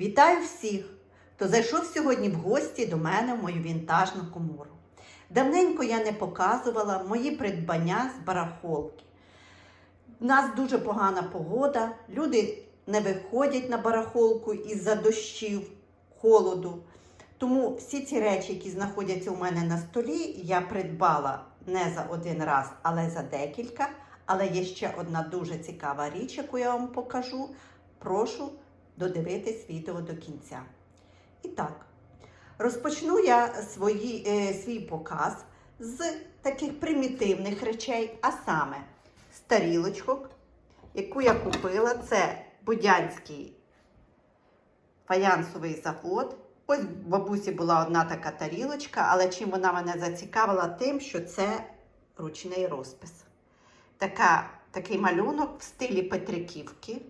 Вітаю всіх, хто зайшов сьогодні в гості до мене в мою вінтажну комору. Давненько я не показувала мої придбання з барахолки. У нас дуже погана погода, люди не виходять на барахолку із-за дощів, холоду. Тому всі ці речі, які знаходяться у мене на столі, я придбала не за один раз, але за декілька. Але є ще одна дуже цікава річ, яку я вам покажу. Прошу додивитись відео до кінця. І так, розпочну я свої, е, свій показ з таких примітивних речей, а саме з тарілочок, яку я купила. Це Будянський фаянсовий завод. Ось в бабусі була одна така тарілочка, але чим вона мене зацікавила, тим, що це ручний розпис. Така, такий малюнок в стилі Петриківки.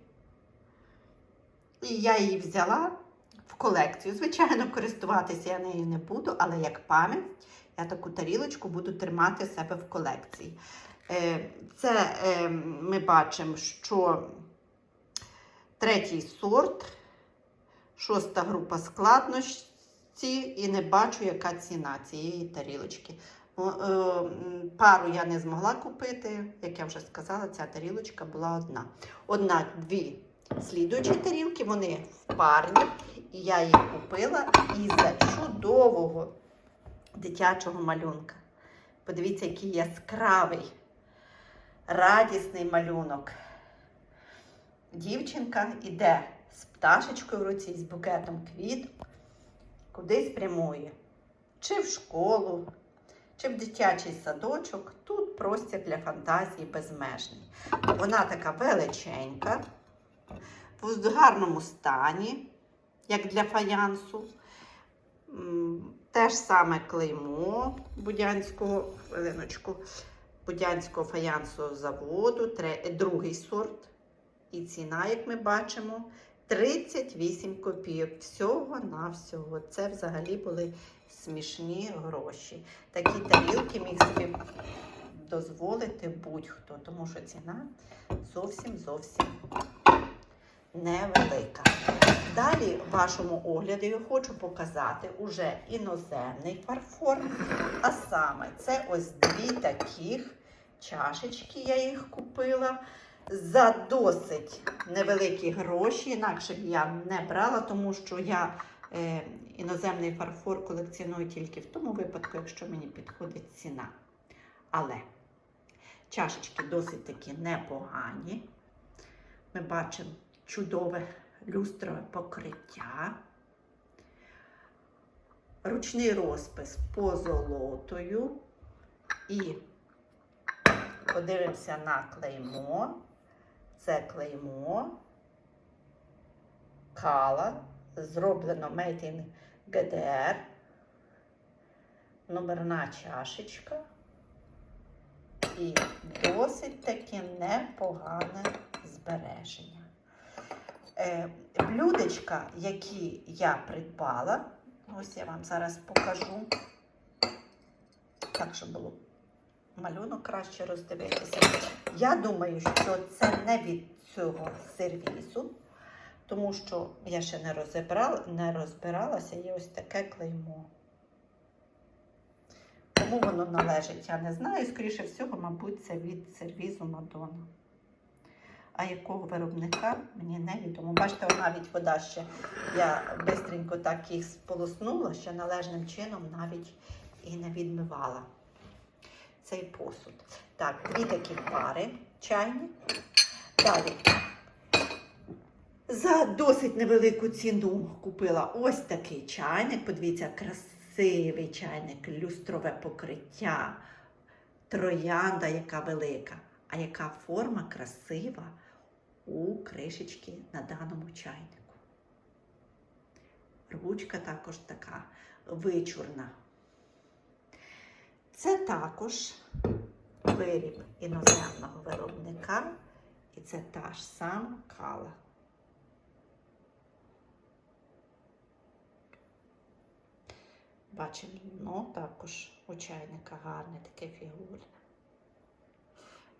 І я її взяла в колекцію. Звичайно, користуватися я нею не буду, але як пам'ять я таку тарілочку буду тримати в себе в колекції. Е, Це е, ми бачимо, що третій сорт, шоста група складності, і не бачу, яка ціна цієї тарілочки. Е, Пару я не змогла купити, як я вже сказала, ця тарілочка була одна. Однак дві слідуючі тарілки, вони в парні, і я їх купила із-за чудового дитячого малюнка. Подивіться, який яскравий, радісний малюнок. Дівчинка іде з пташечкою в руці, з букетом квіток, кудись прямує. Чи в школу, чи в дитячий садочок. Тут простір для фантазії безмежний. Вона така величенька, в гарному стані, як для фаянсу. Те ж саме клеймо Будянського, хвилиночку, Будянського фаянсового заводу, другий сорт. І ціна, як ми бачимо, 38 копійок. Всього на всього. Це взагалі були смішні гроші. Такі тарілки міг собі дозволити будь-хто, тому що ціна зовсім зовсім невелика. Далі вашому огляду я хочу показати уже іноземний фарфор. А саме це ось дві таких чашечки, я їх купила за досить невеликі гроші. Інакше б я не брала, тому що я е, іноземний фарфор колекціоную тільки в тому випадку, якщо мені підходить ціна. Але чашечки досить таки непогані. Ми бачимо чудове люстрове покриття. Ручний розпис позолотою. І подивимося на клеймо. Це клеймо Кала. Зроблено Made in GDR. Номерна чашечка. І досить таки непогане збереження. Е, блюдечка, які я придбала, ось я вам зараз покажу, так, щоб було малюнок краще роздивитися. Я думаю, що це не від цього сервісу, тому що я ще не розібрала, не розбиралася, є ось таке клеймо. Кому воно належить, я не знаю. Скоріше всього, мабуть, це від сервізу Мадонна. А якого виробника, мені невідомо. Бачите, навіть вода ще. Я швидко так їх сполоснула, що належним чином навіть і не відмивала цей посуд. Так, дві такі пари чайні. Далі. За досить невелику ціну купила ось такий чайник. Подивіться, красивий чайник, люстрове покриття, троянда, яка велика. А яка форма красива у кришечки на даному чайнику. Ручка також така вичурна. Це також виріб іноземного виробника, і це та ж сама кала. Бачимо, ну також у чайника гарне таке фігурне.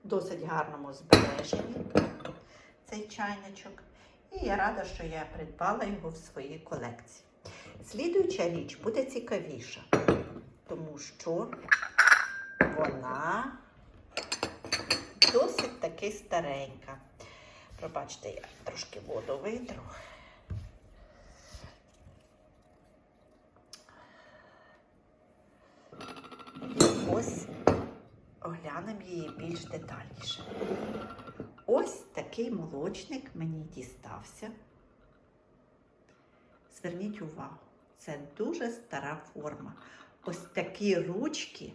Досить гарному збереженні цей чайничок. І я рада, що я придбала його в своїй колекції. Слідуюча річ буде цікавіша, тому що вона досить таки старенька. Пробачте, я трошки воду витру. Ось оглянемо її більш детальніше. Ось такий молочник мені дістався. Зверніть увагу, це дуже стара форма. Ось такі ручки,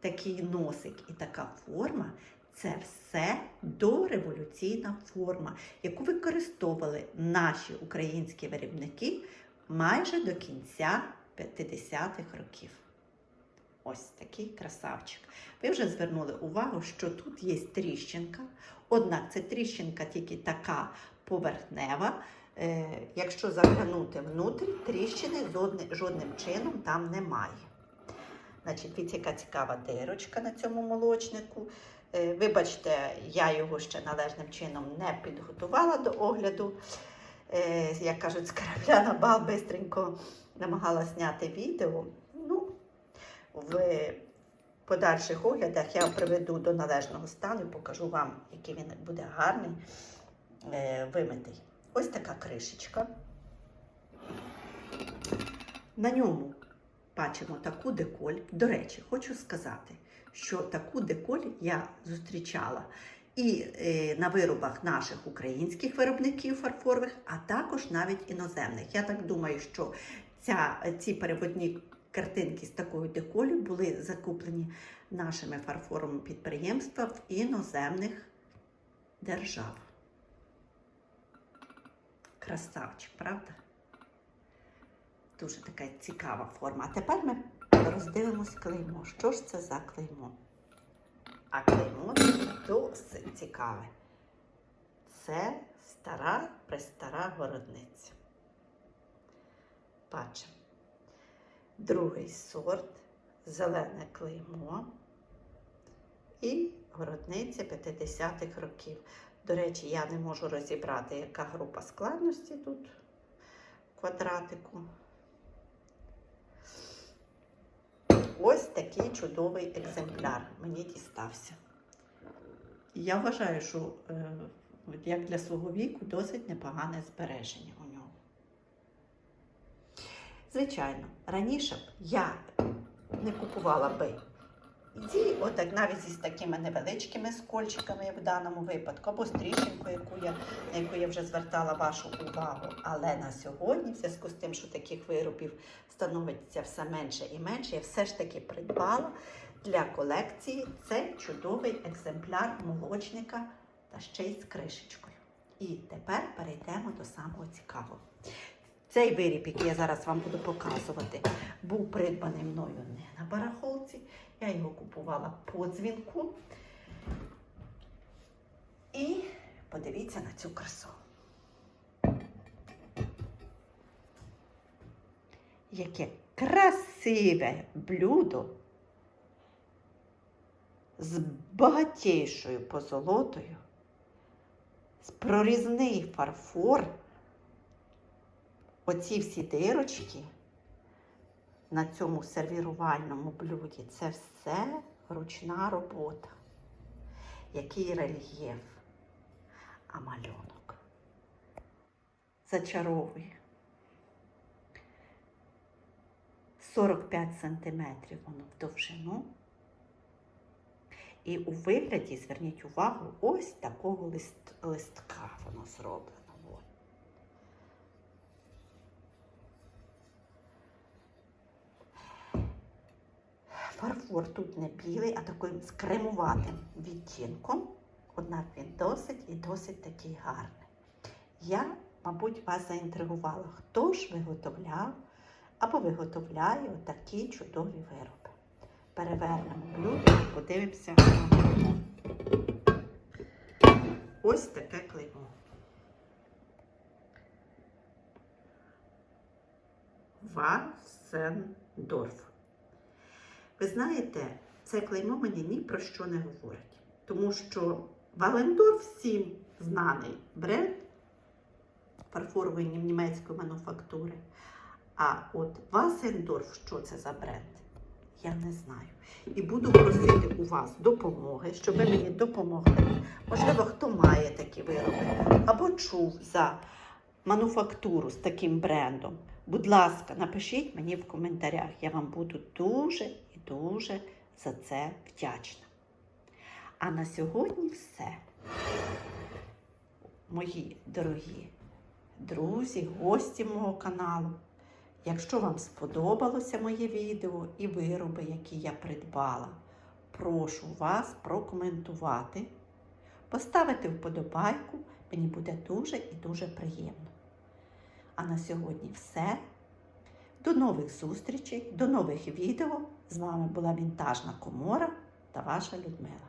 такий носик і така форма це все дореволюційна форма, яку використовували наші українські виробники майже до кінця 50-х років. Ось такий красавчик. Ви вже звернули увагу, що тут є тріщинка, однак це тріщинка тільки така поверхнева. Е, якщо заглянути внутрі, тріщини жодни- жодним чином там немає. Значить, дивіться, яка цікава дирочка на цьому молочнику. Е, Вибачте, я його ще належним чином не підготувала до огляду. Е, Як кажуть, з корабля на бал бистренько намагалася зняти відео. В подальших оглядах я приведу до належного стану і покажу вам, який він буде гарний, е, вимитий. Ось така кришечка. На ньому бачимо таку деколь. До речі, хочу сказати, що таку деколь я зустрічала і е, на виробах наших українських виробників фарфорових, а також навіть іноземних. Я так думаю, що ця, ці переводні картинки з такою деколю були закуплені нашими фарфоровими підприємствами в іноземних держав. Красавчик, правда? Дуже така цікава форма. А тепер ми роздивимось клеймо. Що ж це за клеймо? А клеймо досить цікаве. Це стара престара городниця. Бачимо. Другий сорт, зелене клеймо і городниця 50-х років. До речі, я не можу розібрати, яка група складності тут квадратику. Ось такий чудовий екземпляр мені дістався. Я вважаю, що е, як для свого віку досить непогане збереження. Звичайно, раніше б я не купувала би ці, отак навіть зі такими невеличкими скольчиками, як в даному випадку, або стріченькою, яку я, на яку я вже звертала вашу увагу. Але на сьогодні, в зв'язку з тим, що таких виробів становиться все менше і менше, я все ж таки придбала для колекції цей чудовий екземпляр молочника та ще й з кришечкою. І тепер перейдемо до самого цікавого. Цей виріб, який я зараз вам буду показувати, був придбаний мною не на барахолці. Я його купувала по дзвінку. І подивіться на цю красу. Яке красиве блюдо з багатейшою позолотою, з прорізний фарфор. Оці всі дирочки на цьому сервірувальному блюді це все ручна робота. Який рельєф, а малюнок зачаровує. 45 сантиметрів воно в довжину. І у вигляді, зверніть увагу, ось такого лист, листка воно зроблено. От. Фарфор тут не білий, а таким з кремуватим відтінком. Однак він досить і досить такий гарний. Я, мабуть, вас заінтригувала, хто ж виготовляв або виготовляє такі чудові вироби. Перевернемо блюдо і подивимося. Ось таке клеймо. Васендорф. Ви знаєте, це клеймо мені ні про що не говорить. Тому що Валендорф всім знаний бренд, фарфорової німецької мануфактури. А от Васендорф, що це за бренд? Я не знаю. І буду просити у вас допомоги, щоб ви мені допомогли. Можливо, хто має такі вироби або чув за мануфактуру з таким брендом. Будь ласка, напишіть мені в коментарях. Я вам буду дуже дуже за це вдячна. А на сьогодні все. Мої дорогі друзі, гості мого каналу. Якщо вам сподобалося моє відео і вироби, які я придбала, прошу вас прокоментувати, поставити вподобайку, мені буде дуже і дуже приємно. А на сьогодні все. До нових зустрічей, до нових відео. З вами була Вінтажна Комора та ваша Людмила.